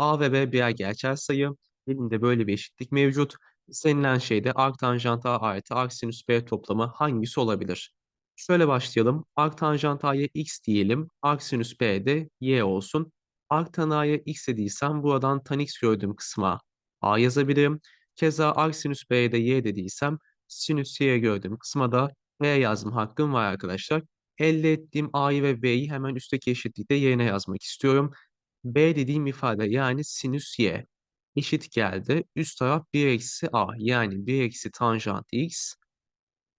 A ve B birer gerçel sayı. Elimde böyle bir eşitlik mevcut. İstenilen şey de arctanjant A artı arcsinüs B toplamı hangisi olabilir? Şöyle başlayalım. Arctanjant A'ya x diyelim. Arcsinüs B de y olsun. Arctan A'ya x dediysem buradan tan x gördüğüm kısma A yazabilirim. Keza arcsinüs B'ye de y dediysem sinüs y gördüğüm kısma da B yazma hakkım var arkadaşlar. Elde ettiğim A'yı ve B'yi hemen üstteki eşitlikte yerine yazmak istiyorum. B dediğim ifade yani sinüs y eşit geldi. Üst taraf 1 eksi a yani 1 eksi tanjant x.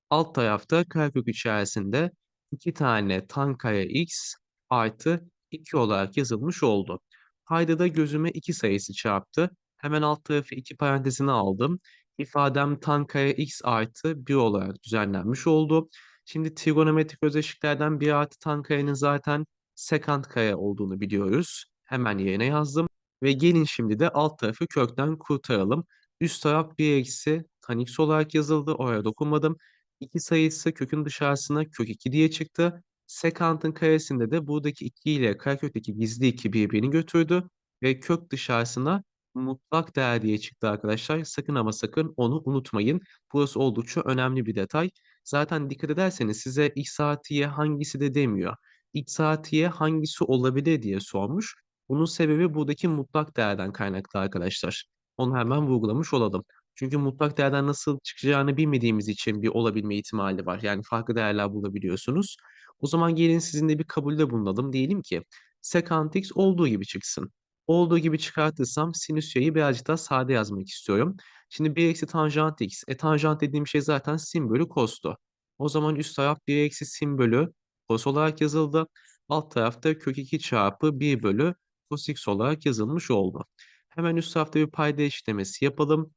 Alt tarafta karekök içerisinde 2 tane tan kare x artı 2 olarak yazılmış oldu. Paydada gözüme 2 sayısı çarptı. Hemen alt tarafı 2 parantezine aldım. İfadem tan kare x artı 1 olarak düzenlenmiş oldu. Şimdi trigonometrik özelliklerden 1 artı tan karenin zaten sekant kare olduğunu biliyoruz. Hemen yerine yazdım. Ve gelin şimdi de alt tarafı kökten kurtaralım. Üst taraf 1 eksi tan x olarak yazıldı. Oraya dokunmadım. 2 sayısı kökün dışarısına kök 2 diye çıktı. Sekantın karesinde de buradaki 2 ile karekökteki gizli 2 birbirini götürdü. Ve kök dışarısına mutlak değer diye çıktı arkadaşlar. Sakın ama sakın onu unutmayın. Burası oldukça önemli bir detay. Zaten dikkat ederseniz size x artı y hangisi de demiyor. x artı y hangisi olabilir diye sormuş. Bunun sebebi buradaki mutlak değerden kaynaklı arkadaşlar. Onu hemen vurgulamış olalım. Çünkü mutlak değerden nasıl çıkacağını bilmediğimiz için bir olabilme ihtimali var. Yani farklı değerler bulabiliyorsunuz. O zaman gelin sizinle bir kabulde bulunalım. Diyelim ki sekant x olduğu gibi çıksın. Olduğu gibi çıkartırsam sinüs y'yi birazcık daha sade yazmak istiyorum. Şimdi 1 eksi tanjant x. E tanjant dediğim şey zaten sin bölü cos'tu. O zaman üst taraf 1 eksi sin bölü cos olarak yazıldı. Alt tarafta kök 2 çarpı 1 bölü cos x olarak yazılmış oldu. Hemen üst tarafta bir payda eşitlemesi yapalım.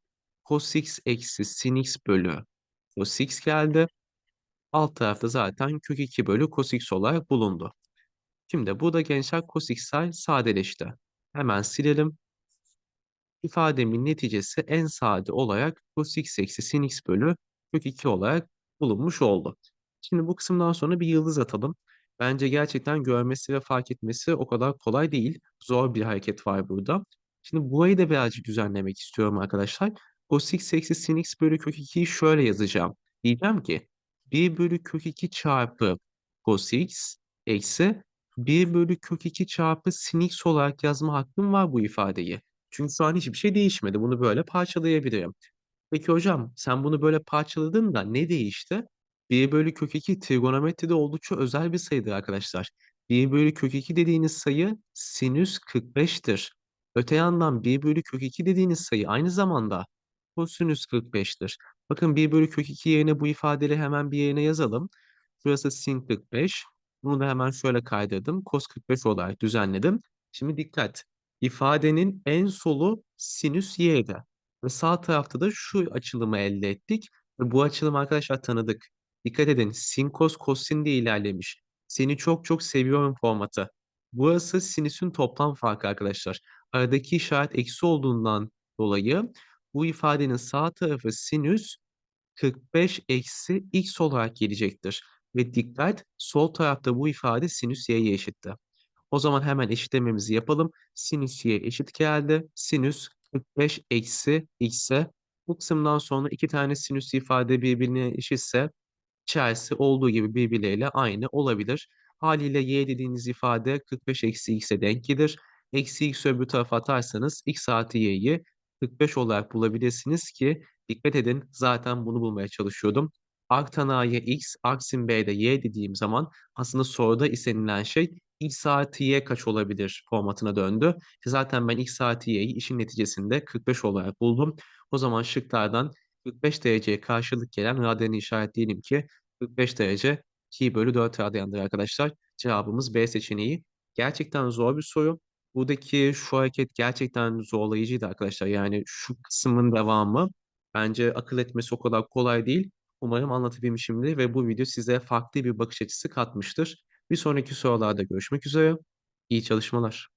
Cos x eksi sin x bölü cos x geldi. Alt tarafta zaten kök 2 bölü cos x olarak bulundu. Şimdi burada gençler cos x'ler sadeleşti. Hemen silelim. İfademin neticesi en sade olarak cos x eksi sin x bölü kök 2 olarak bulunmuş oldu. Şimdi bu kısımdan sonra bir yıldız atalım. Bence gerçekten görmesi ve fark etmesi o kadar kolay değil. Zor bir hareket var burada. Şimdi burayı da birazcık düzenlemek istiyorum arkadaşlar. Cos x eksi sin x bölü kök 2'yi şöyle yazacağım. Diyeceğim ki 1 bölü kök 2 çarpı cos x eksi 1 bölü kök 2 çarpı sin x olarak yazma hakkım var bu ifadeyi. Çünkü şu an hiçbir şey değişmedi. Bunu böyle parçalayabilirim. Peki hocam sen bunu böyle parçaladın da ne değişti? 1 bölü kök 2 trigonometride oldukça özel bir sayıdır arkadaşlar. 1 bölü kök 2 dediğiniz sayı sinüs 45'tir. Öte yandan 1 bölü kök 2 dediğiniz sayı aynı zamanda kosinüs 45'tir. Bakın 1 bölü kök 2 yerine bu ifadeleri hemen bir yerine yazalım. Şurası sin 45. Bunu da hemen şöyle kaydırdım. Kos 45 olarak düzenledim. Şimdi dikkat. İfadenin en solu sinüs y'di. Ve sağ tarafta da şu açılımı elde ettik. Ve bu açılımı arkadaşlar tanıdık. Dikkat edin. Sin kos kosin diye ilerlemiş. Seni çok çok seviyorum formatı. Burası sinüsün toplam farkı arkadaşlar. Aradaki işaret eksi olduğundan dolayı bu ifadenin sağ tarafı sinüs 45 eksi x olarak gelecektir. Ve dikkat sol tarafta bu ifade sinüs y'ye eşitti. O zaman hemen eşitlememizi yapalım. Sinüs y eşit geldi. Sinüs 45 eksi x'e bu kısımdan sonra iki tane sinüs ifade birbirine eşitse içerisi olduğu gibi birbirleriyle aynı olabilir. Haliyle y dediğiniz ifade 45 eksi x'e denk gelir. Eksi x öbür tarafa atarsanız x artı y'yi 45 olarak bulabilirsiniz ki dikkat edin zaten bunu bulmaya çalışıyordum. Arctan a'ya x, arcsin b'de y dediğim zaman aslında soruda istenilen şey x artı y kaç olabilir formatına döndü. Zaten ben x artı y'yi işin neticesinde 45 olarak buldum. O zaman şıklardan 45 dereceye karşılık gelen radyanı işaretleyelim ki 45 derece 2 bölü 4 radyandır arkadaşlar. Cevabımız B seçeneği. Gerçekten zor bir soru. Buradaki şu hareket gerçekten zorlayıcıydı arkadaşlar. Yani şu kısmın devamı bence akıl etmesi o kadar kolay değil. Umarım anlatabilmişimdir ve bu video size farklı bir bakış açısı katmıştır. Bir sonraki sorularda görüşmek üzere. İyi çalışmalar.